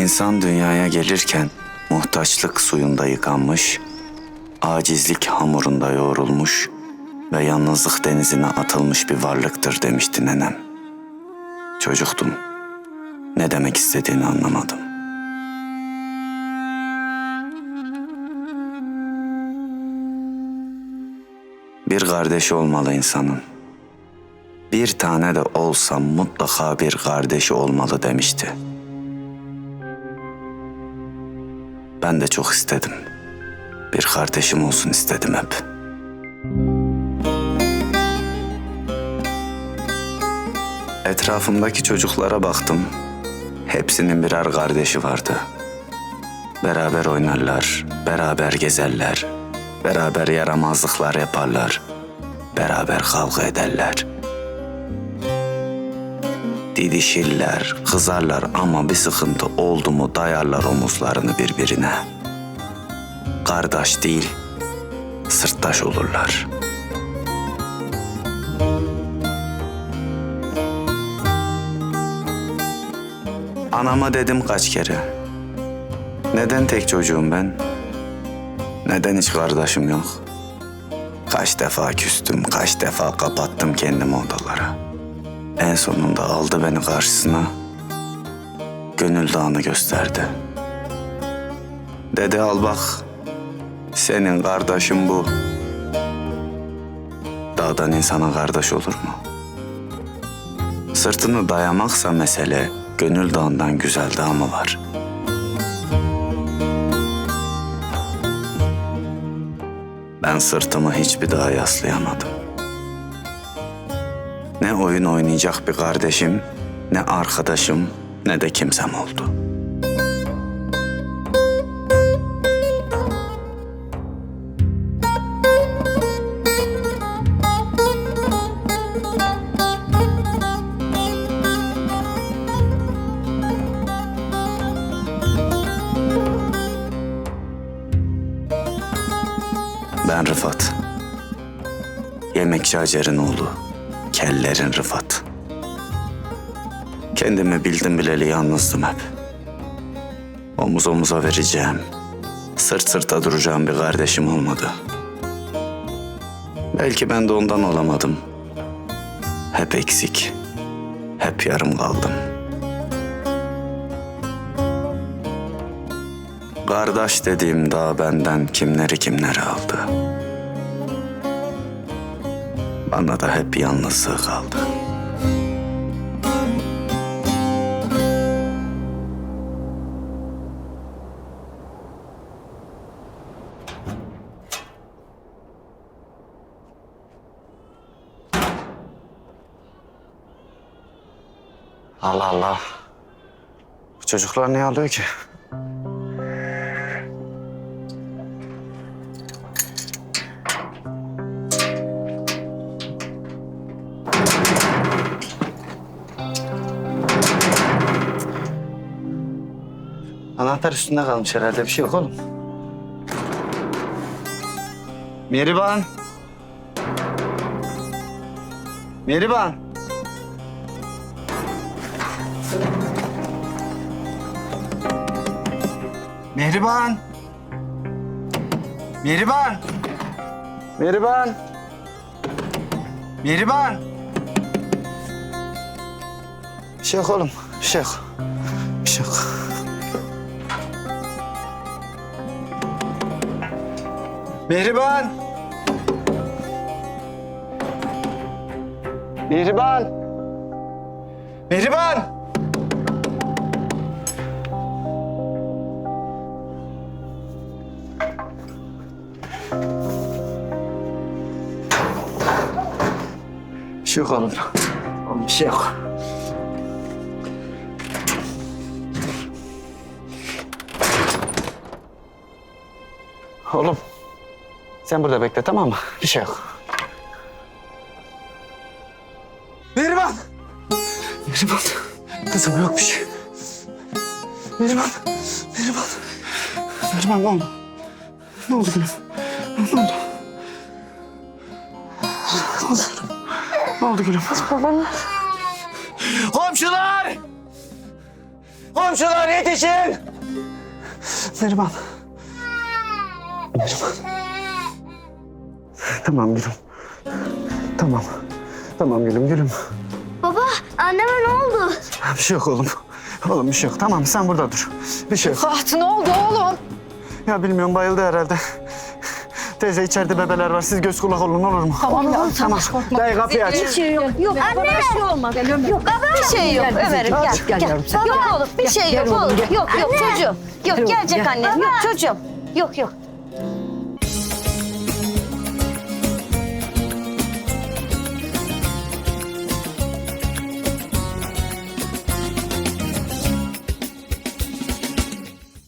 İnsan dünyaya gelirken muhtaçlık suyunda yıkanmış, acizlik hamurunda yoğrulmuş ve yalnızlık denizine atılmış bir varlıktır demişti nenem. Çocuktum. Ne demek istediğini anlamadım. Bir kardeşi olmalı insanın. Bir tane de olsa mutlaka bir kardeşi olmalı demişti. Ben de çok istedim. Bir kardeşim olsun istedim hep. Etrafımdaki çocuklara baktım. Hepsinin birer kardeşi vardı. Beraber oynarlar, beraber gezerler, beraber yaramazlıklar yaparlar, beraber kavga ederler. Didişirler, kızarlar ama bir sıkıntı oldu mu dayarlar omuzlarını birbirine. Kardeş değil, sırttaş olurlar. Anama dedim kaç kere. Neden tek çocuğum ben? Neden hiç kardeşim yok? Kaç defa küstüm, kaç defa kapattım kendimi odalara. En sonunda aldı beni karşısına. Gönül dağını gösterdi. Dedi al bak, senin kardeşin bu. Dağdan insana kardeş olur mu? Sırtını dayamaksa mesele, gönül dağından güzel dağ mı var? Ben sırtımı hiçbir dağa yaslayamadım. Ne oyun oynayacak bir kardeşim, ne arkadaşım, ne de kimsem oldu. Ben Rıfat. Yemekçi Hacer'in oğlu. Kellerin Rıfat. Kendimi bildim bileli yalnızdım hep. Omuz omuza vereceğim, sırt sırta duracağım bir kardeşim olmadı. Belki ben de ondan olamadım. Hep eksik, hep yarım kaldım. Kardeş dediğim daha benden kimleri kimleri aldı. Bana da hep yalnızlığı kaldı. Allah Allah. Bu çocuklar niye alıyor ki? Anahtar üstünde kalmış herhalde. Bir şey yok oğlum. Meriban. Meriban. Meriban. Meriban. Meriban. Meriban. Bir şey yok oğlum. Bir şey yok. Bir şey yok. Mehriban. Mehriban. Mehriban. Bir şey yok. Oğlum bir şey yok. Oğlum. Sen burada bekle tamam mı? Bir şey yok. Mehriban! Mehriban. Kızım yok bir şey. Mehriban. Mehriban. Mehriban ne oldu? Ne oldu gülüm? Ne oldu? Ne oldu gülüm? Ne oldu gülüm? Babam Komşular! Komşular yetişin! Neriman. Neriman. Tamam gülüm. Tamam. Tamam gülüm gülüm. Baba anneme ne oldu? Bir şey yok oğlum. Oğlum bir şey yok. Tamam sen burada dur. Bir şey yok. Fatih ne oldu oğlum? Ya bilmiyorum bayıldı herhalde. Teyze içeride bebeler var. Siz göz kulak olun olur mu? Tamam ya Tamam. Dayı kapıyı aç. şey yok. Yok anne. Bir şey olmaz. Yok bir şey yok Ömer'im gel. Gel Gel. yavrum sen. Yok oğlum bir şey Gel yok oğlum, oğlum. gel. Yok yok çocuğum. Yok gelecek gel. annem. Yok çocuğum. Yok yok.